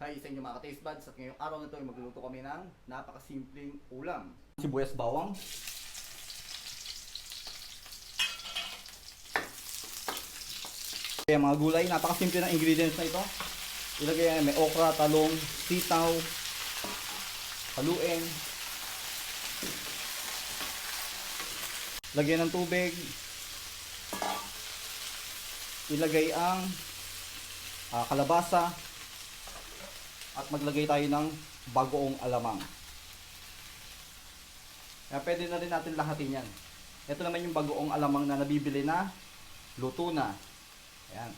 Hi sa inyo mga ka-taste buds. At ngayong araw na ito ay magluluto kami ng napakasimpleng ulam. Sibuyas bawang. Kaya mga gulay, napakasimple ng ingredients na ito. Ilagay may okra, talong, sitaw, haluin. Lagyan ng tubig. Ilagay ang ah, kalabasa at maglagay tayo ng bagoong alamang. Kaya pwede na rin natin lahatin yan. Ito naman yung bagoong alamang na nabibili na luto na. Ayan.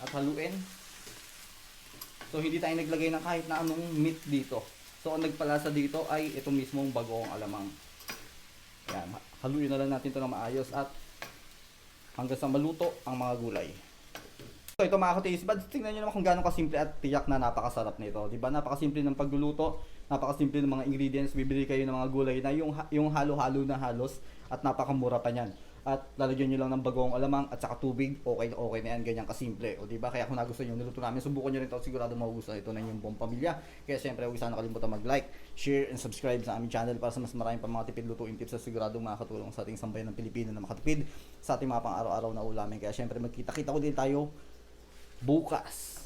At haluin. So hindi tayo naglagay ng kahit na anong meat dito. So ang nagpalasa dito ay ito mismong bagoong alamang. Ayan. Haluin na lang natin ito ng maayos at hanggang sa maluto ang mga gulay. So ito mga ka-taste buds, tingnan nyo naman kung gaano kasimple at tiyak na napakasarap nito. Di ba? Napakasimple ng pagluluto, napakasimple ng mga ingredients. Bibili kayo ng mga gulay na yung, yung halo-halo na halos at napakamura pa niyan. At lalagyan nyo lang ng bagong alamang at saka tubig, okay na okay na yan, ganyan kasimple. O di ba? Kaya kung nagustuhan nyo, niluto namin, subukan nyo rin ito, sigurado magugustuhan ito na inyong buong pamilya. Kaya syempre, huwag sana kalimutan mag-like, share, and subscribe sa aming channel para sa mas maraming pa mga tipid lutuin tips na siguradong makakatulong sa ating sambayan ng Pilipino na makatipid sa ating mga pang araw-araw na ulamin. Kaya syempre, magkita-kita ko din tayo bukas.